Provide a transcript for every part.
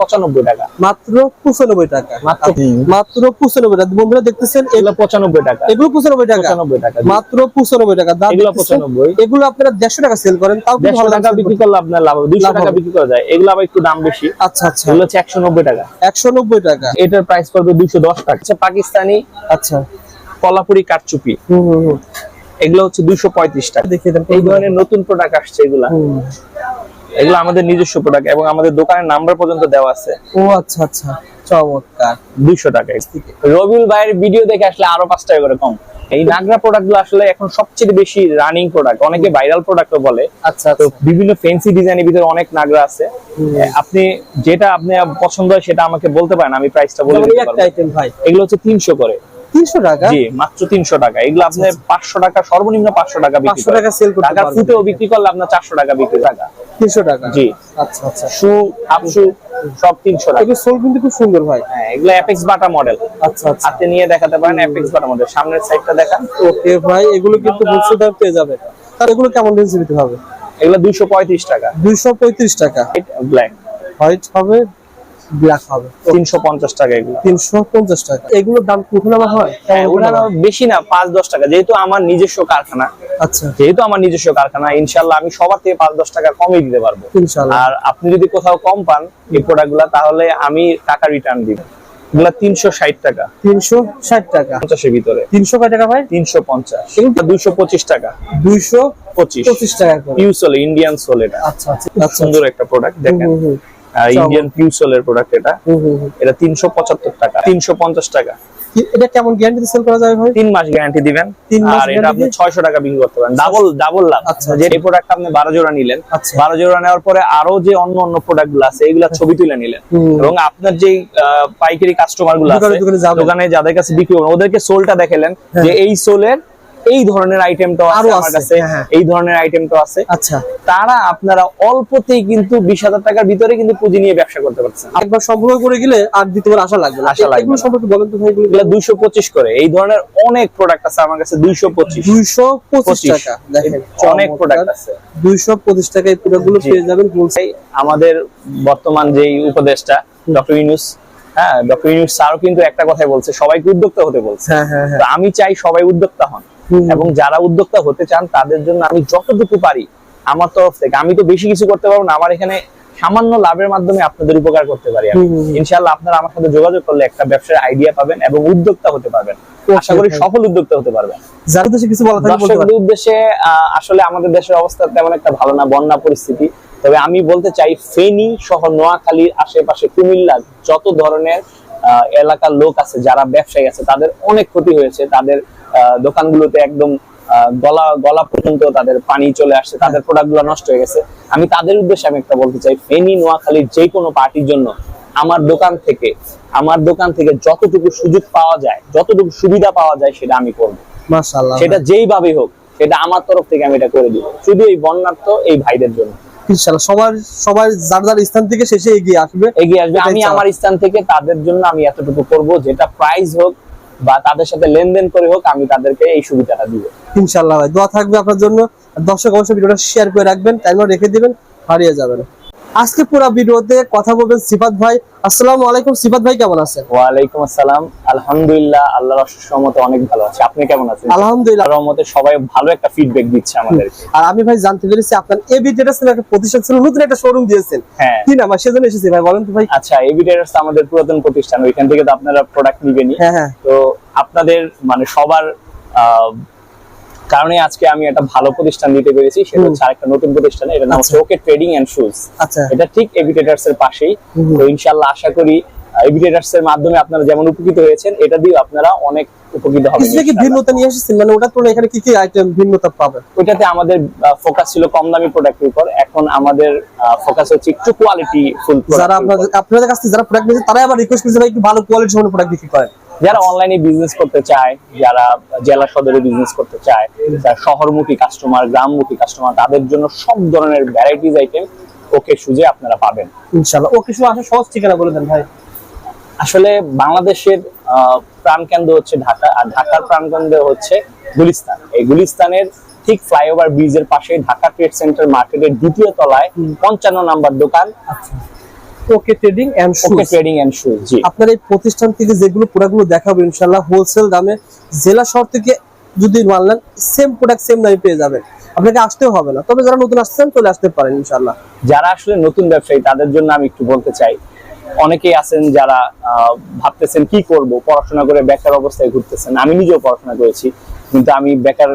পঁচানব্বই টাকা। মাত্র পঁচানব্বই টাকা। মাত্র পঁচানব্বই টাকা। বন্ধুরা দেখতেছেন এগুলো পঁচানব্বই টাকা। এগুলো পঁচানব্বই টাকা। পঁচানব্বই টাকা জি। মাত্র পঁচানব্বই টাকা। দাম এগুলো দেখতেছেন। 95 এগুলো আপনারা দেড়শো টাকা সেল করেন তাও দেড়শো টাকা বিক্রি করলে আপনার লাভ দুইশো টাকা বিক্রি করা যায়। এগুলো আবার একটু দাম বেশি। আচ্ছা আচ্ছা। এগুলো হচ্ছে একশো নব্বই টাকা। একশো নব্বই টাকা। এটার প্রাইস পড়বে দুইশো দশ টাকা। পাকিস্তানি। আচ্ছা। কলাপুরি হুম এগুলো হচ্ছে দুইশো পঁয়ত্রিশ টাকা। দেখিয়ে দেন। এই ধরনের নতুন প্রোডাক্ট আসছে এগুলা। এগুলো আমাদের নিজস্ব প্রোডাক্ট এবং আমাদের দোকানের নাম্বার পর্যন্ত দেওয়া আছে। ও আচ্ছা আচ্ছা। চমৎকার। দুইশো টাকা রবিউল ভাইয়ের ভিডিও দেখে আসলে আরও পাঁচ টাকা করে কম। এই নাগরা প্রোডাক্টগুলো আসলে এখন সবচেয়ে বেশি রানিং প্রোডাক্ট অনেকে ভাইরাল প্রোডাক্ট বলে। আচ্ছা তো আচ্ছা বিভিন্ন ফ্যান্সি ডিজাইনের ভিতরে অনেক নাগরা আছে। আপনি যেটা আপনি পছন্দ হয় সেটা আমাকে বলতে পারেন আমি প্রাইসটা বলে দিতে একটা পারব। আইটেম ভাই। এগুলো হচ্ছে তিনশো করে। তিনশো টাকা? জি মাত্র তিনশো টাকা। এগুলো আপনি পাঁচশো টাকা সর্বনিম্ন পাঁচশো টাকা পাঁচশো টাকা সেল করতে টাকার ফুটেও বিক্রি করলে আপনার চারশো টাকা বিক্রি টাকা। তিনশো টাকা। জি। আচ্ছা আচ্ছা। শু হাফ সব তিনশো টাকা। এগুলো সোল কিন্তু খুব সুন্দর ভাই। হ্যাঁ এগুলো এফএক্স বাটা মডেল আচ্ছা আচ্ছা। হাতে নিয়ে দেখাতে পারেন এফএক্স বাটা মডেল সামনের সাইডটা দেখান। ওকে ভাই এগুলো কিন্তু হোলসেল দাম পেয়ে যাবে। তার এগুলো কেমন রেঞ্জে দিতে হবে? এগুলো দুইশো পঁয়ত্রিশ টাকা। দুইশো পঁয়ত্রিশ টাকা। ব্ল্যাক হোয়াইট হবে ব্ল্যাক হবে। তিনশো পঞ্চাশ টাকা এগুলো। তিনশো পঞ্চাশ টাকা। এগুলোর দাম কি হয়? হ্যাঁ ওনার বেশি না পাঁচ দশ টাকা। যেহেতু আমার নিজস্ব কারখানা আচ্ছা। যেহেতু আমার নিজস্ব কারখানা ইনশাল্লাহ আমি সবার থেকে পাঁচ দশ টাকা কমই দিতে পারব। ইনশাল্লাহ আর আপনি যদি কোথাও কম পান এই প্রোডাক্টগুলা তাহলে আমি টাকা রিটার্ন দিব। এগুলা তিনশো ষাট টাকা। তিনশো ষাট টাকা। পঞ্চাশের ভিতরে। তিনশো কয় টাকা ভাই? তিনশো পঞ্চাশ। দুইশো পঁচিশ টাকা। দুইশো পঁচিশ। পঁচিশ টাকা পিউ সোল ইন্ডিয়ান সোলে আচ্ছা আচ্ছা। সুন্দর একটা প্রোডাক্ট দেখেন। ইন্ডিয়ান পিউ সোলের প্রোডাক্ট এটা। এটা তিনশো পঁচাত্তর টাকা। তিনশো পঞ্চাশ টাকা। এটা কেমন গ্যারান্টি সেল করা যাবে ভাই? তিন মাস গ্যারান্টি দিবেন। মাস আর এটা আপনি guarantee? ছয়শো টাকা বিক্রি করতে পারেন। ডাবল ডাবল লাভ। আচ্ছা, যে এই প্রোডাক্ট আপনি বারো জোড়া নিলেন আচ্ছা। বারো জোড়া নেওয়ার পরে আরও যে অন্য অন্য প্রোডাক্টগুলো আছে এগুলা ছবি তুলে নিলেন। এবং আপনার যে পাইকারি কাস্টমারগুলো আছে দোকানে যাদের কাছে বিক্রি ওদেরকে সোলটা দেখালেন যে এই সোলের এই ধরনের আইটেমটা আছে আমার কাছে। হ্যাঁ, হ্যাঁ। এই ধরনের আইটেমটা আছে। আচ্ছা। তারা আপনারা অল্পতেই কিন্তু বিশ হাজার টাকার ভিতরে কিন্তু পুঁজি নিয়ে ব্যবসা করতে পারছেন। একবার সম্পর্ক করে গেলে আর দ্বিতীয়বার আশা লাগবে না। আশা লাগবে এগুলো সম্পর্কে বলেন তো ভাই এগুলো এগুলো দুইশো পঁচিশ করে। এই ধরনের অনেক প্রোডাক্ট আছে আমার কাছে দুইশো পঁচিশ। দুইশো পঁচিশ টাকা দেখেন অনেক প্রোডাক্ট আছে। দুইশো পঁচিশ টাকায় প্রোডাক্টগুলো। পেয়ে যাবেন এই আমাদের বর্তমান যেই উপদেশটা ডক্টর ইউনুস হ্যাঁ ডক্টর ইউনুস স্যারও কিন্তু একটা কথাই বলছে সবাইকে উদ্যোক্তা হতে বলছে। হ্যাঁ আমি চাই সবাই উদ্যোক্তা হন। এবং যারা উদ্যোক্তা হতে চান তাদের জন্য আমি যতটুকু পারি আমার তরফ থেকে আমি তো বেশি কিছু করতে পারব না আমার এখানে সামান্য লাভের মাধ্যমে আপনাদের উপকার করতে পারি। ইনশাআল্লাহ আপনারা আমার সাথে যোগাযোগ করলে একটা ব্যবসার আইডিয়া পাবেন এবং উদ্যোক্তা হতে পারবেন। আশা করি সফল উদ্যোক্তা হতে পারবেন। উদ্দেশ্যে কিছু আসলে আমাদের দেশের অবস্থা তেমন একটা ভালো না বন্যা পরিস্থিতি। তবে আমি বলতে চাই ফেনী সহ নোয়াখালীর আশেপাশে কুমিল্লার যত ধরনের এলাকার লোক আছে যারা ব্যবসায়ী আছে তাদের অনেক ক্ষতি হয়েছে। তাদের দোকানগুলোতে একদম গলা গলা পর্যন্ত তাদের পানি চলে আসছে তাদের প্রোডাক্টগুলো নষ্ট হয়ে গেছে। আমি তাদের উদ্দেশ্যে আমি একটা বলতে চাই ফেনী নোয়াখালীর যে কোনো পার্টির জন্য আমার দোকান থেকে আমার দোকান থেকে যতটুকু সুযোগ পাওয়া যায় যতটুকু সুবিধা পাওয়া যায় সেটা আমি করব। সেটা যেইভাবে হোক সেটা আমার তরফ থেকে আমি এটা করে দিব। শুধু এই বন্যার্থ এই ভাইদের জন্য। ইনশাআল্লাহ। সবার সবার যার যার স্থান থেকে শেষে এগিয়ে আসবে এগিয়ে আসবে। আমি আমার স্থান থেকে তাদের জন্য আমি এতটুকু করব যেটা প্রাইস হোক বা তাদের সাথে লেনদেন করে হোক আমি তাদেরকে এই সুবিধাটা দিব। ইনশাআল্লাহ ভাই দোয়া থাকবে আপনার জন্য। দর্শক অবশ্যই ভিডিওটা শেয়ার করে রাখবেন টাইমার রেখে দিবেন হারিয়ে যাবেন। আজকে পুরো ভিডিওতে কথা বলবেন সিফাত ভাই। আসসালামু আলাইকুম। সিফাত ভাই কেমন আছেন? ওয়ালাইকুম আসসালাম। আলহামদুলিল্লাহ আল্লাহর অশেষ রহমতে অনেক ভালো আছে। আপনি কেমন আছেন? আলহামদুলিল্লাহ। রহমতে সবাই ভালো একটা ফিডব্যাক দিচ্ছে আমাদেরকে। আর আমি ভাই জানতে পেরেছি আপনার এবি ট্রেডার্স একটা প্রতিষ্ঠান ছিল নতুন একটা শোরুম দিয়েছেন। হ্যাঁ। কি নাম? সেজন্য এসেছি ভাই বলেন তো ভাই। আচ্ছা এভিডেন্স আমাদের পুরাতন প্রতিষ্ঠান ওইখান থেকে তো আপনারা প্রোডাক্ট নিবেনই। হ্যাঁ হ্যাঁ। তো আপনাদের মানে সবার আহ, কারণে আজকে আমি একটা ভালো প্রতিষ্ঠান দিতে পেরেছি সেটা হচ্ছে আরেকটা নতুন প্রতিষ্ঠান এটা নাম হচ্ছে আচ্ছা। ওকে ট্রেডিং এন্ড শুজ আচ্ছা। এটা ঠিক এভিটেটার্স এর পাশেই। তো ইনশাল্লাহ আশা করি এভিটেটার্স এর মাধ্যমে আপনারা যেমন উপকৃত হয়েছেন এটা দিয়ে আপনারা অনেক উপকৃত হবেন কিছু কি ভিন্নতা নিয়ে এসেছেন? মানে ওটা তো এখানে কি কি আইটেম ভিন্নতা পাবেন? ওইটাতে আমাদের ফোকাস ছিল কম দামি প্রোডাক্টের উপর। এখন আমাদের ফোকাস হচ্ছে একটু কোয়ালিটি ফুল যারা আপনাদের আপনাদের কাছ থেকে যারা প্রোডাক্ট নিয়েছে তারাই আবার রিকোয়েস্ট করছে ভাই একটু ভালো কোয়ালিটি সম্পন্ন প্রোডাক্ট বিক্রি করেন। যারা অনলাইনে বিজনেস করতে চায় যারা জেলা সদরে বিজনেস করতে চায় যারা শহরমুখী কাস্টমার গ্রামমুখী কাস্টমার তাদের জন্য সব ধরনের ভ্যারাইটিস আইটেম ওকে সুজে আপনারা পাবেন। ইনশাআল্লাহ। ওকে শুধু আসা সহজ ঠিকানা বলে দেন ভাই। আসলে বাংলাদেশের প্রাণকেন্দ্র হচ্ছে ঢাকা আর ঢাকার প্রাণকেন্দ্র হচ্ছে গুলিস্তান। এই গুলিস্তানের ঠিক ফ্লাইওভার ব্রিজের পাশে ঢাকা ট্রেড সেন্টার মার্কেটের দ্বিতীয় তলায়। পঞ্চান্ন নাম্বার দোকান। আচ্ছা। OK trading and OK trading and shoes জি। আপনার এই প্রতিষ্ঠান থেকে যেগুলো প্রোডাক্টগুলো দেখাবো ইনশাল্লাহ হোলসেল দামে জেলা শহর থেকে যদি মাল নেন সেম প্রোডাক্ট সেম দামে পেয়ে যাবেন। আপনাকে আসতেও হবে না। তবে যারা নতুন আসছেন চলে আসতে পারেন ইনশাল্লাহ যারা আসলে নতুন ব্যবসায়ী তাদের জন্য আমি একটু বলতে চাই অনেকেই আছেন যারা ভাবতেছেন কি করব পড়াশোনা করে বেকার অবস্থায় ঘুরতেছেন। আমি নিজেও পড়াশোনা করেছি কিন্তু আমি বেকার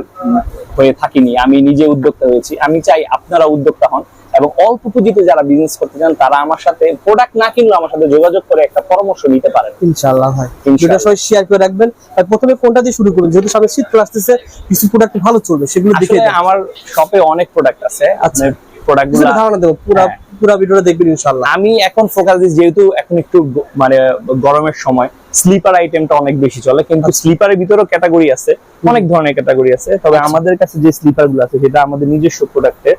হয়ে থাকিনি। আমি নিজে উদ্যোক্তা হয়েছি। আমি চাই আপনারা উদ্যোক্তা হন। এবং অল্প পুঁজিতে যারা বিজনেস করতে চান তারা আমার সাথে প্রোডাক্ট না কিনলে আমার সাথে যোগাযোগ করে একটা পরামর্শ নিতে পারেন। ইনশাল্লাহ ভাই। ইনশাআল্লাহ। ভিডিও সবাই শেয়ার করে রাখবেন। আর প্রথমে কোনটা দিয়ে শুরু করুন। যেহেতু সামনে শীত আসতেছে কিছু প্রোডাক্ট ভালো চলবে সেগুলো দেখে আমার শপে অনেক প্রোডাক্ট আছে। আপনার প্রোডাক্ট কিছুটা ধারণা দেবো। পুরো হ্যাঁ। পুরো ভিডিওটা দেখবেন ইনশাল্লাহ আমি এখন ফোকাস দিই যেহেতু এখন একটু মানে গরমের সময় স্লিপার আইটেমটা অনেক বেশি চলে কিন্তু আচ্ছা। স্লিপারের ভিতরেও ক্যাটাগরি আছে অনেক ধরনের ক্যাটাগরি আছে। তবে আমাদের কাছে যে স্লিপারগুলো আছে সেটা আমাদের নিজস্ব প্রোডাক্টের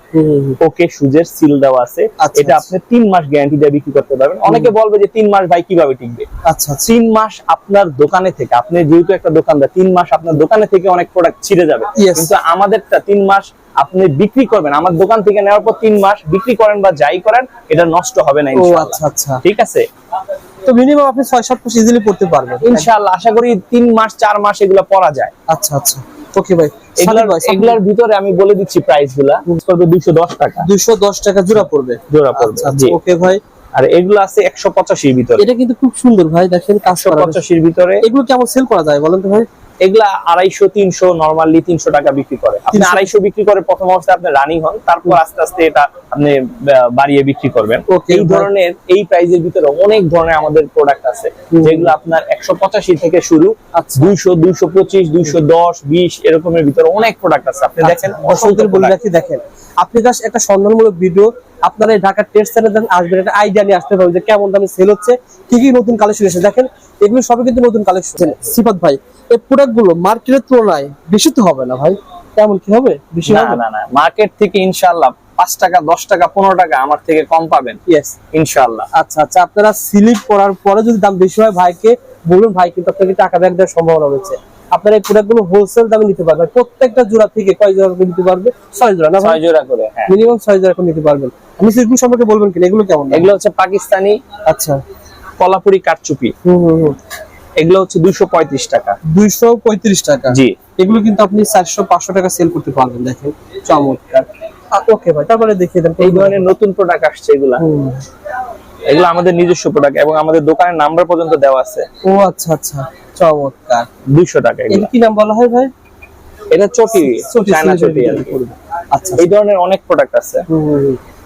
ওকে সুজের সিল দেওয়া আছে। আচ্ছা, এটা আপনি তিন মাস গ্যারান্টি দিয়ে বিক্রি করতে পারবেন। অনেকে বলবে যে তিন মাস ভাই কীভাবে টিকবে? আচ্ছা আচ্ছা। তিন মাস আপনার দোকানে থেকে আপনি যেহেতু একটা দোকানদার তিন মাস আপনার দোকানে থেকে অনেক প্রোডাক্ট ছিঁড়ে যাবে. কিন্তু আমাদেরটা তিন মাস আপনি বিক্রি করবেন। আমার দোকান থেকে নেওয়ার পর তিন মাস বিক্রি করেন বা যাই করেন এটা নষ্ট হবে না আচ্ছা আচ্ছা। ঠিক আছে? তো মিনিমাম আপনি ছয় সাত মাস ইজিলি পড়তে পারবেন ইনশাআল্লাহ আশা করি তিন মাস চার মাস এগুলো পরা যায়। আচ্ছা আচ্ছা। ওকে ভাই। এগুলার ভিতরে আমি বলে দিচ্ছি প্রাইসগুলা। করবে দুইশো দশ টাকা। দুইশো দশ টাকা জোড়া পড়বে। জোড়া পড়বে আচ্ছা ওকে ভাই। আর এগুলো আছে একশো পঁচাশির ভিতরে। এটা কিন্তু খুব সুন্দর ভাই। দেখেন একশো পঁচাশির ভিতরে। এগুলো কেমন সেল করা যায় বলেন তো ভাই? এগুলা আড়াইশো তিনশো নর্মালি তিনশো টাকা বিক্রি করে। আপনি আড়াইশো বিক্রি করে প্রথম অবস্থায় আপনি রানিং হন তারপর আস্তে আস্তে এটা আপনি বাড়িয়ে বিক্রি করবেন। এই ধরনের এই প্রাইজের ভিতরে অনেক ধরনের আমাদের প্রোডাক্ট আছে। যেগুলো আপনার একশো পঁচাশি থেকে শুরু আচ্ছা। দুইশো দুইশো পঁচিশ দুইশো দশ বিশ এরকমের ভিতরে অনেক প্রোডাক্ট আছে। আপনি দেখেন অসংখ্য আচ্ছা, বলে রাখি দেখেন। আপনি একটা সন্ধানমূলক ভিডিও আপনারা এই ঢাকা টেস্ট সেন্টার যখন আসবেন একটা আইডিয়া নিয়ে আসতে পারবেন যে কেমন দামে সেল হচ্ছে কি কি নতুন কালেকশন এসেছে। দেখেন এগুলো সবই কিন্তু নতুন কালেকশন সিফাত ভাই এই প্রোডাক্টগুলো মার্কেটের তুলনায় বেশি তো হবে না ভাই? কেমন কি হবে? বেশি না না না মার্কেট থেকে ইনশাআল্লাহ পাঁচ টাকা দশ টাকা পনেরো টাকা আমার থেকে কম পাবেন। ইয়েস ইনশাআল্লাহ। আচ্ছা আচ্ছা আপনারা স্লিপ করার পরে যদি দাম বেশি হয় ভাইকে বলুন ভাই কিন্তু আপনাকে টাকা ব্যাক দেওয়ার সম্ভাবনা রয়েছে। আপনারা এই প্রোডাক্টগুলো হোলসেল দামে নিতে পারবেন। প্রত্যেকটা জোড়া থেকে কয় জোড়া করে নিতে পারবে? ছয় জোড়া না ছয় জোড়া করে হ্যাঁ। মিনিমাম ছয় জোড়া করে নিতে পারবেন। আপনি এগুলো সম্পর্কে বলবেন কিনা? এগুলো কেমন? এগুলো হচ্ছে পাকিস্তানি আচ্ছা। কলাপুরি কারচুপি। হুম হুম এগুলো হচ্ছে দুইশো পঁয়ত্রিশ টাকা। দুইশো পঁয়ত্রিশ টাকা? জি। এগুলো কিন্তু আপনি চারশো পাঁচশো টাকা সেল করতে পারবেন দেখেন। চমৎকার। ওকে ভাই তারপরে দেখিয়ে দেন। এই ধরনের নতুন প্রোডাক্ট আসছে এগুলা। এগুলো আমাদের নিজস্ব প্রোডাক্ট এবং আমাদের দোকানের নাম্বার পর্যন্ত দেওয়া আছে। ও আচ্ছা আচ্ছা চমৎকার। দুইশো টাকা এটা এগুলো কি নাম বলা হয় ভাই? এটা চটি চায়না চটি। পড়বে। আচ্ছা এই ধরনের অনেক প্রোডাক্ট আছে।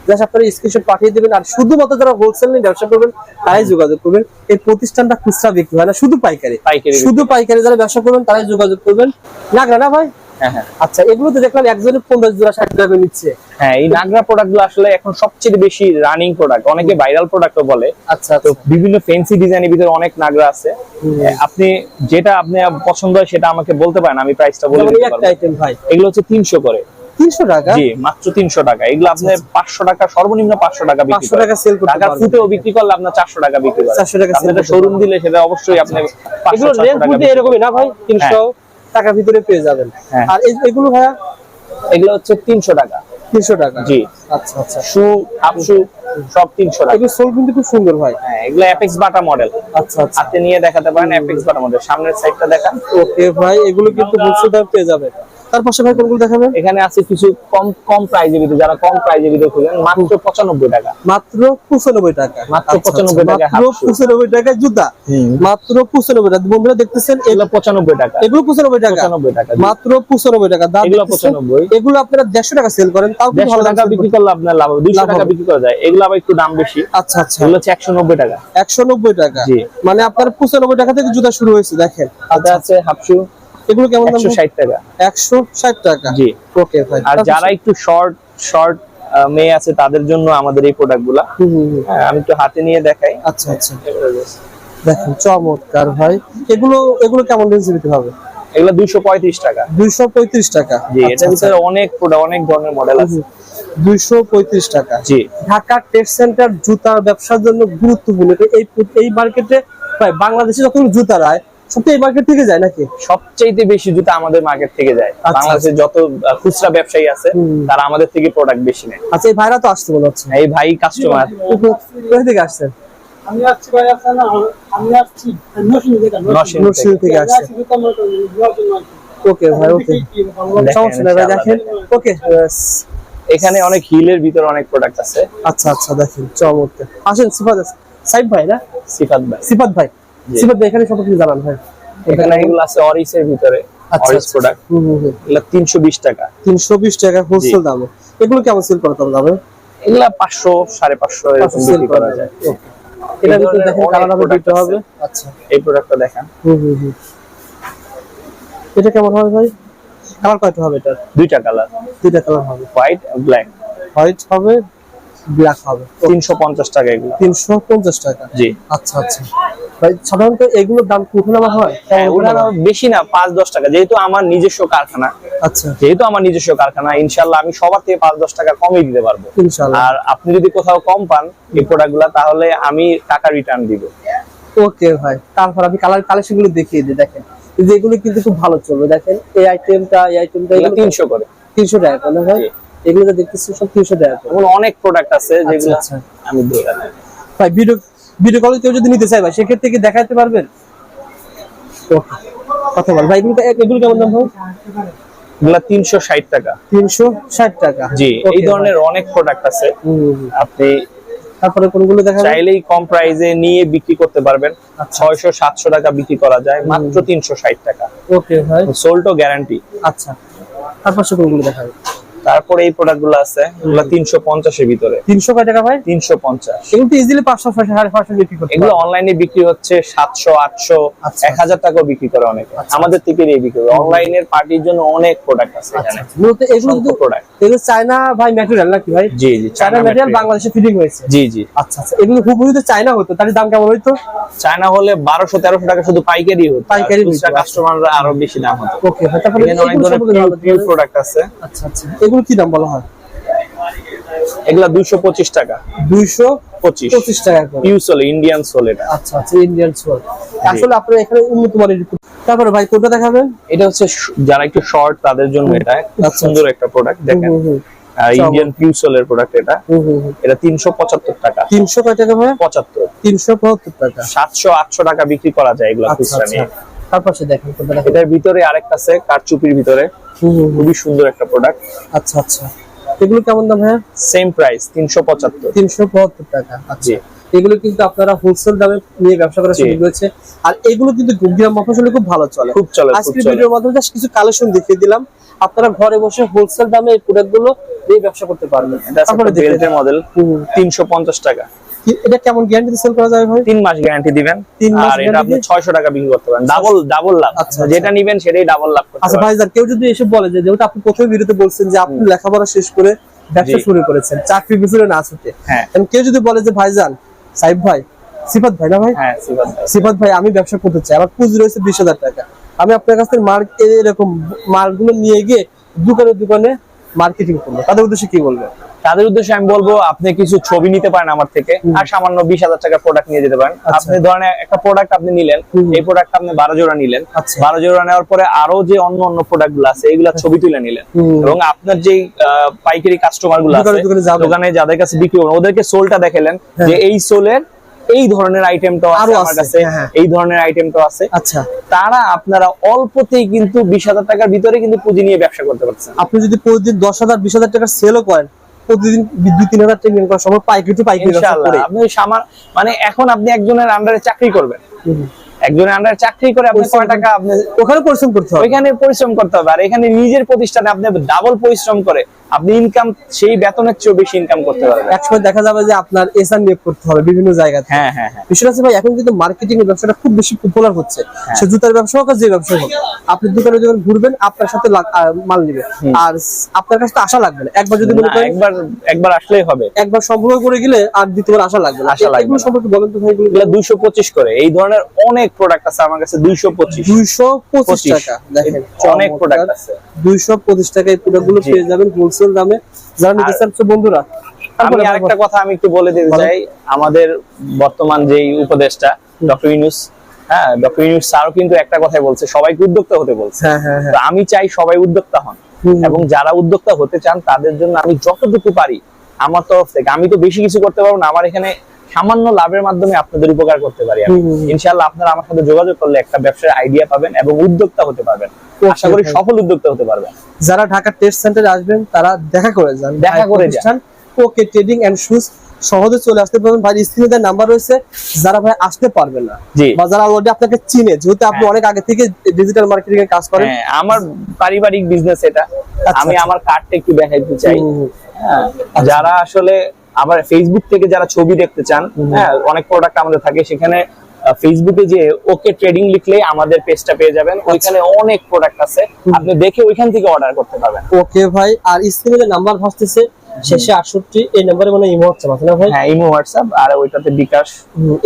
জাস্ট আপনারা স্ক্রিনশট পাঠিয়ে দেবেন আর শুধুমাত্র যারা হোলসেল নিয়ে ব্যবসা করবেন তারাই যোগাযোগ করবেন। এই প্রতিষ্ঠানটা খুচরা বিক্রি হয় না শুধু পাইকারি। পাইকারি শুধু পাইকারি যারা ব্যবসা করবেন তারাই যোগাযোগ করবেন। লাগবে না ভাই? আচ্ছা এগুলো তো দেখলাম একজনের পঞ্চাশ জোড়া ষাট জোড়া নিচ্ছে। হ্যাঁ এই নাগরা প্রোডাক্টগুলো আসলে এখন সবচেয়ে বেশি রানিং প্রোডাক্ট অনেকে ভাইরাল প্রোডাক্টও বলে। আচ্ছা তো আচ্ছা। বিভিন্ন ফ্যান্সি ডিজাইনের ভিতরে অনেক নাগরা আছে। আপনি যেটা আপনি পছন্দ হয় সেটা আমাকে বলতে পারেন আমি প্রাইসটা বলে যেমন দিতে পারব। এগুলো হচ্ছে তিনশো করে। তিনশো টাকা? জি মাত্র তিনশো টাকা। এগুলো আপনার পাঁচশো টাকা সর্বনিম্ন পাঁচশো টাকা পাঁচশো টাকা সেল পারবেন ফুটেও বিক্রি করলে আপনার চারশো টাকা বিক্রি করে। 400 টাকা শোরুম দিলে সেটা অবশ্যই আপনার এগুলো টাকা এরকমই না ভাই? তিনশো? টাকার ভিতরে পেয়ে যাবেন। হ্যাঁ। আর এগুলো ভাইয়া? এগুলো হচ্ছে তিনশো টাকা। তিনশো টাকা? জি। আচ্ছা আচ্ছা। শু শু সব তিনশো টাকা। এগুলো সোল কিন্তু খুব সুন্দর ভাই। হ্যাঁ এগুলো অ্যাপেক্স বাটা মডেল আচ্ছা আচ্ছা। হাতে নিয়ে দেখাতে পারেন অ্যাপেক্স বাটা মডেল সামনের সাইডটা দেখান। ওকে ভাই এগুলো কিন্তু দুশো টাকা পেয়ে যাবে তার পাশে ভাই কোনগুলো দেখাবেন? এখানে আছে কিছু কম কম প্রাইজের ভিতরে যারা কম প্রাইজের ভিতরে খুঁজেন মাত্র পঁচানব্বই টাকা। মাত্র পঁচানব্বই টাকা। মাত্র আচ্ছা, আচ্ছা, 95 টাকা মাত্র টাকা জুতা। মাত্র পঁচানব্বই টাকা। বন্ধুরা দেখতেছেন এগুলো পঁচানব্বই টাকা। এগুলো পঁচানব্বই টাকা। পঁচানব্বই টাকা। মাত্র পঁচানব্বই টাকা। দাম এগুলো দেখতেছেন? 95 এগুলো আপনারা দেড়শো টাকা সেল করেন তাও ভালো টাকা বিক্রি করলে আপনার লাভ হবে। দুইশো লাভ টাকা বিক্রি করা যায়। এগুলো আবার একটু দাম বেশি। আচ্ছা আচ্ছা। এগুলো হচ্ছে একশো নব্বই টাকা। একশো নব্বই টাকা। মানে আপনার পঁচানব্বই টাকা থেকে জুতা শুরু হয়েছে দেখেন। হাতে আছে এগুলো কেমন দাম একশো ষাট টাকা। একশো ষাট টাকা? জি। ওকে ভাই। আর যারা একটু শর্ট শর্ট মেয়ে আছে তাদের জন্য আমাদের এই প্রোডাক্টগুলা। হুম, হুম, হুম। হ্যাঁ, আমি একটু হাতে নিয়ে দেখাই। আচ্ছা আচ্ছা। দেখেন চমৎকার ভাই। এগুলো এগুলো কেমন রেঞ্জে দিতে হবে? এগুলো দুইশো পঁয়ত্রিশ টাকা। দুইশো পঁয়ত্রিশ টাকা। জি আচ্ছা, এটার ভিতরে অনেক প্রোডাক্ট অনেক ধরনের মডেল আছে। দুইশো পঁয়ত্রিশ টাকা। জি। ঢাকা টেক্স সেন্টার জুতার ব্যবসার জন্য গুরুত্বপূর্ণ। এই এই মার্কেটে প্রায় বাংলাদেশে যতগুলো জুতা রায় মার্কেট থেকে যায় নাকি? সবচাইতে বেশি জুতা আমাদের মার্কেট থেকে যায়। আচ্ছা। বাংলাদেশের যত খুচরা ব্যবসায়ী আছে তারা আমাদের থেকে প্রোডাক্ট বেশি নেয়। আচ্ছা এই ভাইরা তো আসছে মনে হচ্ছে। এই ভাই কাস্টমার কোথা থেকে আসছেন? আমি আসছি ভাই আপনার আমি আসছি নরসিংহ থেকে। নরসিংহ নরসিংহ থেকে। আসছে। আসছি ওকে ভাই ওকে। সমস্যা নেই ভাই দেখেন। ওকে। এখানে অনেক হিলের ভিতরে অনেক প্রোডাক্ট আছে। আচ্ছা আচ্ছা দেখেন চমৎকার। আসেন সিফাত সাইব ভাই না? সিফাত ভাই। সিফাত ভাই। সিফাত এখানে সম্পর্কে জানান ভাই এখানে এগুলো আছে ভিতরে আচ্ছা, অরিস আচ্ছা। প্রোডাক্ট হুম হুম হুম। এগুলো তিনশো বিশ টাকা। তিনশো বিশ টাকা হোলসেল দামে। এগুলো কেমন সেল হবে দামে এগুলা পাঁচশো সাড়ে পাঁচশো এরকম সেল বিক্রি করা করা যায়। যায় এটা ভিতরে দেখেন কালার হবে দিতে হবে। আচ্ছা। এই প্রোডাক্টটা দেখেন। হুম হুম হুম। এটা কেমন হবে ভাই? কালার কয়টা হবে এটা দুইটা কালার দুইটা কালার হবে। হোয়াইট ব্ল্যাক হোয়াইট হবে ব্ল্যাক হবে। তিনশো পঞ্চাশ টাকা এগুলো। তিনশো পঞ্চাশ টাকা? জি। আচ্ছা আচ্ছা। ভাই সাধারণত এগুলোর দাম ওঠানামা হয়? ওঠানামা? বেশি না টাকা। যেহেতু আমার নিজস্ব কারখানা আচ্ছা। যেহেতু আমার নিজস্ব কারখানা আমি সবার থেকে পাঁচ দশ টাকা কমই দিতে পারব। ইনশাআল্লাহ। আর আপনি যদি কোথাও কম পান এই প্রোডাক্ট তাহলে আমি টাকা রিটার্ন দিব। ওকে ভাই। তারপর আমি কালার কালেকশনগুলো দেখিয়ে দিই দেখেন। এই যে এগুলো কিন্তু খুব ভালো চলবে দেখেন। এই আইটেমটা এই আইটেমটা এগুলো তিনশো করে। তিনশো টাকা করে ভাই। এগুলো যা দেখতেছি সব তিনশো টাকা এমন অনেক প্রোডাক্ট আছে যেগুলো আচ্ছা। আমি দিয়ে ভাই ভিডিও ভিডিও কলে কেউ যদি নিতে চায় ভাই সেক্ষেত্রে কি দেখাতে পারবেন? কথা বল। ভাই এগুলো কেমন দাম ভাই? এগুলা তিনশো ষাট টাকা। তিনশো ষাট টাকা। জি এই ধরনের অনেক প্রোডাক্ট আছে। ভাই। হুম, হুম, হুম। আপনি তারপরে কোনগুলো চাইলেই কম প্রাইসে নিয়ে বিক্রি করতে পারবেন। আচ্ছা। ছয়শো সাতশো টাকা বিক্রি করা যায় মাত্র তিনশো ষাট টাকা। ওকে ভাই। সোল্টো গ্যারান্টি আচ্ছা। তারপর কোনগুলো দেখাবেন? তারপরে এই প্রোডাক্টগুলো আছে এগুলো তিনশো পঞ্চাশের ভিতরে। তিনশো কয় টাকা ভাই? তিনশো পঞ্চাশ। এগুলো তো ইজিলি পাঁচশো সাড়ে পাঁচশো বিক্রি করতে এগুলো অনলাইনে বিক্রি হচ্ছে সাতশো আটশো আচ্ছা। এক হাজার টাকাও বিক্রি করে অনেকে। আমাদের থেকে বিক্রি করে। অনলাইনের পার্টির জন্য অনেক প্রোডাক্ট আছে এখানে। আচ্ছা, মূলত এগুলো কিন্তু প্রোডাক্ট এগুলো চায়না ভাই ম্যাটেরিয়াল নাকি ভাই? জি জি চায়না ম্যাটেরিয়াল বাংলাদেশে ফিটিং হয়েছে। জি জি। আচ্ছা আচ্ছা। এগুলো হুবহু চায়না হতো তাহলে দাম কেমন হইতো? চায়না হলে বারোশো তেরোশো টাকা শুধু পাইকারি হতো। পাইকারি আচ্ছা। কাস্টমাররা আরও বেশি দাম হতো। ওকে তারপরে অনেক ধরনের? প্রোডাক্ট আছে। আচ্ছা আচ্ছা। এগুলো কি দাম বলা হয়? এগুলা দুইশো পঁচিশ টাকা। দুইশো পঁচিশ পঁচিশ। টাকা করে। পিউ সোল ইন্ডিয়ান সোল এটা। আচ্ছা আচ্ছা ইন্ডিয়ান সোল। আসলে আপনারা এখানে উন্নত মানের তারপরে ভাই কোনটা দেখাবেন? এটা হচ্ছে যারা একটু শর্ট তাদের জন্য এটা। খুব আচ্ছা, সুন্দর একটা প্রোডাক্ট দেখেন। ইন্ডিয়ান পিউ সোলের প্রোডাক্ট এটা। এটা টাকা। কয় টাকা ভাই? টাকা। সাতশো আটশো টাকা বিক্রি করা যায় এগুলো আচ্ছা খুচরা নিয়ে। তারপর দেখেন। কোনটা এটার ভিতরে আরেকটা আছে কারচুপির ভিতরে। খুবই সুন্দর একটা প্রোডাক্ট আচ্ছা আচ্ছা। এগুলো কেমন দাম ভাইয়া? সেম প্রাইস তিনশো পঁচাত্তর। তিনশো পঁচাত্তর টাকা আচ্ছা। এগুলো কিন্তু আপনারা হোলসেল দামে নিয়ে ব্যবসা করার সুযোগ রয়েছে। আর এগুলো কিন্তু মফসলে খুব ভালো চলে। খুব চলে আজকের ভিডিওর মাধ্যমে জাস্ট কিছু কালেকশন দেখিয়ে দিলাম। আপনারা ঘরে বসে হোলসেল দামে এই প্রোডাক্টগুলো নিয়ে ব্যবসা করতে পারবেন। তারপরে মডেল তিনশো পঞ্চাশ টাকা। কি- এটা কেমন গ্যারান্টি সেল করা যায় ভাই? তিন মাস গ্যারান্টি দিবেন। তিন মাস আর এটা আপনি guarantee? ছয়শো টাকা বিক্রি করতে পারেন। ডাবল ডাবল লাভ। আচ্ছা, যেটা নিবেন সেটাই ডাবল লাভ করতে আচ্ছা পারেন। ভাইজান কেউ যদি এসে বলে যে যেহেতু আপনি প্রথমে ভিডিওতে বলছেন যে আপনি লেখাপড়া শেষ করে ব্যবসা শুরু করেছেন চাকরি পিছনে না ছুটে। হ্যাঁ। কেউ যদি বলে যে ভাইজান সাইব ভাই সিফাত ভাই না ভাই? হ্যাঁ সিফাত ভাই। সিফাত ভাই আমি ব্যবসা করতে চাই। আমার পুঁজি রয়েছে বিশ হাজার টাকা। আমি আপনার কাছ থেকে মার্ক এরকম মালগুলো নিয়ে গিয়ে দোকানে দোকানে মার্কেটিং করব। তাদের উদ্দেশ্যে কি বলবেন? তাদের উদ্দেশ্যে আমি বলব আপনি কিছু ছবি নিতে পারেন আমার থেকে আর সামান্য বিশ হাজার টাকার প্রোডাক্ট নিয়ে যেতে পারেন। আচ্ছা। আপনি ধরেন একটা প্রোডাক্ট আপনি নিলেন এই প্রোডাক্ট আপনি বারো জোড়া নিলেন। আচ্ছা। বারো জোড়া নেওয়ার পরে আরও যে অন্য অন্য প্রোডাক্টগুলো আছে এগুলা ছবি তুলে নিলেন। এবং আপনার যে পাইকারি কাস্টমারগুলো দোকানে আছে দোকানে যাদের কাছে বিক্রি করবেন ওদেরকে সোলটা দেখালেন যে এই সোলের এই ধরনের আইটেমটাও আছে আরও আমার কাছে হ্যাঁ, হ্যাঁ। এই ধরনের আইটেমটাও আছে। আচ্ছা। তারা আপনারা অল্পতেই কিন্তু বিশ হাজার টাকার ভিতরে কিন্তু পুঁজি নিয়ে ব্যবসা করতে পারছেন। আপনি যদি প্রতিদিন দশ হাজার বিশ হাজার টাকার সেলও করেন প্রতিদিন বিদ্যুৎ তিন হাজার টাকা করার সময় পাইকারি টু পাইকারি আপনি সামার মানে এখন আপনি একজনের আন্ডারে চাকরি করবেন। একজনের আন্ডারে চাকরি করে আপনি কয় টাকা আপনি ওখানে পরিশ্রম করতে হবে। পরিশ্রম করতে হবে। আর এখানে নিজের প্রতিষ্ঠানে আপনি ডাবল পরিশ্রম করে আপনি ইনকাম সেই বেতনের চেয়েও বেশি ইনকাম করতে পারবেন। একসময় দেখা যাবে যে আপনার এসআর নিয়োগ করতে হবে বিভিন্ন জায়গাতে হ্যাঁ হ্যাঁ হ্যাঁ। বিষয় আছে ভাই এখন কিন্তু মার্কেটিং এর ব্যবসাটা খুব বেশি পপুলার হচ্ছে। সে জুতার ব্যবসা হোক আর যে ব্যবসা হোক আপনি দোকানে যখন ঘুরবেন আপনার সাথে মাল নিবে। আর আপনার কাছে তো আশা লাগবে না। একবার যদি মনে করেন একবার একবার আসলেই হবে। একবার সম্পর্ক করে গেলে আর দ্বিতীয়বার আশা লাগবে না। আশা লাগবে সম্পর্কে বলেন তো ভাই এগুলো এগুলো দুইশো পঁচিশ করে। এই ধরনের অনেক প্রোডাক্ট আছে আমার কাছে দুইশো পঁচিশ। দুইশো পঁচিশ পঁচিশ। টাকা দেখেন অনেক প্রোডাক্ট আছে। দুইশো পঁচিশ টাকা এই প্রোডাক্টগুলো পেয়ে যাবেন হোলসেল দামে। যারা নিতে বন্ধুরা আমি আরেকটা কথা আমি একটু বলে দিতে চাই। আমাদের বর্তমান উপদেশটা ডক্টর ইউনুস হ্যাঁ ডক্টর ইউনুস স্যারও কিন্তু একটা কথাই বলছে সবাইকে উদ্যোক্তা হতে বলছে। হ্যাঁ হ্যাঁ হ্যাঁ। তো আমি চাই সবাই উদ্যোক্তা হন। এবং যারা উদ্যোক্তা হতে চান তাদের জন্য আমি যতটুকু পারি আমার তরফ থেকে আমি তো বেশি কিছু করতে পারব না আমার এখানে সামান্য লাভের মাধ্যমে আপনাদের উপকার করতে পারি। ইনশাআল্লাহ আপনারা আমার সাথে যোগাযোগ করলে একটা ব্যবসার আইডিয়া পাবেন এবং উদ্যোক্তা হতে পারবেন আশা করি সফল উদ্যোক্তা হতে পারবেন যারা ঢাকা টেস্ট সেন্টারে আসবেন তারা দেখা করে যান দেখা করে যান। ওকে ট্রেডিং এন্ড শুজ সহজে চলে আসতে পারবেন ভাই স্ক্রিনে নাম্বার রয়েছে যারা ভাই আসতে পারবে না বা যারা অলরেডি আপনাকে চিনে যেহেতু আপনি হ্যাঁ। অনেক আগে থেকে ডিজিটাল মার্কেটিং এর কাজ করেন হ্যাঁ আমার পারিবারিক বিজনেস এটা আমি আচ্ছা। আমার কার্ডটা একটু দেখাইতে চাই। হ্যাঁ, যারা আসলে আবার ফেসবুক থেকে যারা ছবি দেখতে চান হ্যাঁ অনেক প্রোডাক্ট আমাদের থাকে। সেখানে ফেসবুকে যে ওকে ট্রেডিং লিখলে আমাদের পেজটা পেয়ে যাবেন। ওইখানে অনেক প্রোডাক্ট আছে। আপনি দেখে ওইখান থেকে অর্ডার করতে পারবেন। ওকে ভাই আর স্ক্রিনে নাম্বার ভাসতেছে শেষে আটষট্টি এই নাম্বারে মানে ইমো হচ্ছে না ভাই? হ্যাঁ ইমো হোয়াটসঅ্যাপ আর ওইটাতে বিকাশ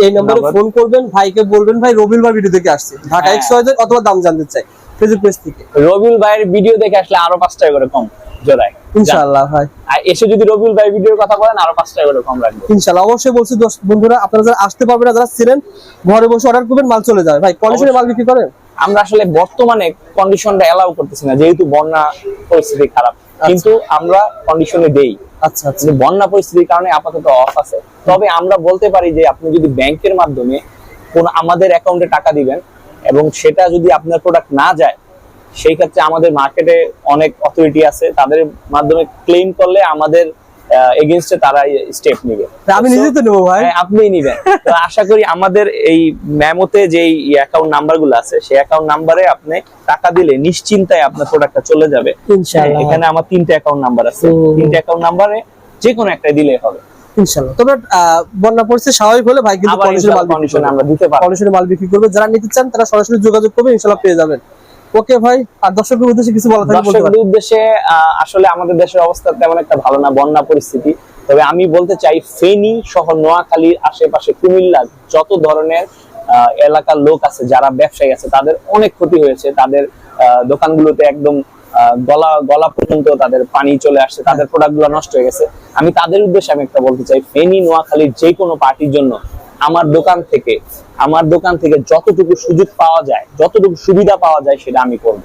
এই নম্বরে। ফোন করবেন ভাইকে বলবেন ভাই ভাই ভিডিও থেকে আসছে। ঢাকা হ্যাঁ। এক্স ওয়াই অথবা দাম জানতে চাই। ফেসবুক পেজ থেকে। রবিউল ভাইয়ের ভিডিও দেখে আসলে আরও পাঁচ টাকা করে কম জোড়ায়। ইনশাআল্লাহ ভাই। আর এসে যদি রবিউল ভাই ভিডিওর কথা বলেন আরও পাঁচ টাকা করে কম রাখব। ইনশাআল্লাহ অবশ্যই বলছি বন্ধুরা আপনারা যারা আসতে পারবেন না যারা ছিলেন ঘরে বসে অর্ডার করবেন মাল চলে যাবে ভাই কন্ডিশনে মাল বিক্রি করেন? আমরা আসলে বর্তমানে কন্ডিশনটা এলাও করতেছি না যেহেতু বন্যা পরিস্থিতি খারাপ। কিন্তু আমরা কন্ডিশনে দেই। আচ্ছা আচ্ছা। বন্যা পরিস্থিতির কারণে আপাতত অফ আছে। তবে আমরা বলতে পারি যে আপনি যদি ব্যাংকের মাধ্যমে কোন আমাদের অ্যাকাউন্টে টাকা দিবেন এবং সেটা যদি আপনার প্রোডাক্ট না যায় সেই ক্ষেত্রে আমাদের মার্কেটে অনেক অথরিটি আছে তাদের মাধ্যমে ক্লেম করলে আমাদের এগেনস্টে তারা স্টেপ নেবে। আমি নিজে তো নেব ভাই। হ্যাঁ, আপনিই নিবেন। তো আশা করি আমাদের এই মেমোতে যে অ্যাকাউন্ট নাম্বারগুলো আছে সেই অ্যাকাউন্ট নাম্বারে আপনি টাকা দিলে নিশ্চিন্তায় আপনার প্রোডাক্টটা চলে যাবে। এখানে আমার তিনটে অ্যাকাউন্ট নাম্বার আছে। তিনটে অ্যাকাউন্ট নাম্বারে যে কোনো একটা দিলে হবে। ইনশাআল্লাহ। তবে বন্যা পরিস্থিতি স্বাভাবিক হলে ভাই কিন্তু আবার কন্ডিশনে মাল বিক্রি কন্ডিশনে করবে। আমরা দিতে পারব। কন্ডিশনে মাল বিক্রি করবে। যারা নিতে চান তারা সরাসরি যোগাযোগ করবে ইনশাআল্লাহ পেয়ে যাবেন। ওকে ভাই আর দর্শকের উদ্দেশ্যে কিছু বলা থাকে দর্শকদের উদ্দেশ্যে আসলে আমাদের দেশের অবস্থা তেমন একটা ভালো না বন্যা পরিস্থিতি। তবে আমি বলতে চাই ফেনী সহ নোয়াখালীর আশেপাশে কুমিল্লার যত ধরনের আহ, এলাকার লোক আছে যারা ব্যবসায়ী আছে তাদের অনেক ক্ষতি হয়েছে। তাদের আহ, দোকানগুলোতে একদম গলা গলা পর্যন্ত তাদের পানি চলে আসছে তাদের প্রোডাক্টগুলো নষ্ট হয়ে গেছে। আমি তাদের উদ্দেশ্যে আমি একটা বলতে চাই ফেনী নোয়াখালীর যে কোনো পার্টির জন্য আমার দোকান থেকে আমার দোকান থেকে যতটুকু সুযোগ পাওয়া যায় যতটুকু সুবিধা পাওয়া যায় সেটা আমি করব।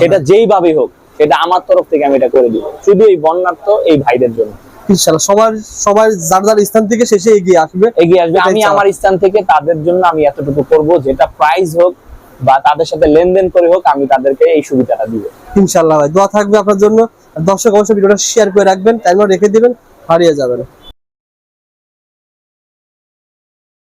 সেটা যেইভাবে হোক সেটা আমার তরফ থেকে আমি এটা করে দিব। শুধু এই বন্যার্থ এই ভাইদের জন্য। ইনশাআল্লাহ সবার সবার যার যার স্থান থেকে শেষে এগিয়ে আসবে। এগিয়ে আসবে। আমি আমার স্থান থেকে তাদের জন্য আমি এতটুকু করব যেটা প্রাইস হোক বা তাদের সাথে লেনদেন করে হোক, আমি তাদেরকে এই সুবিধাটা দিব। ইনশাল্লাহ ভাই, দোয়া থাকবে আপনার জন্য। দর্শক অবশ্যই ভিডিওটা শেয়ার করে রাখবেন টাইমার রেখে দিবেন, হারিয়ে যাবেন।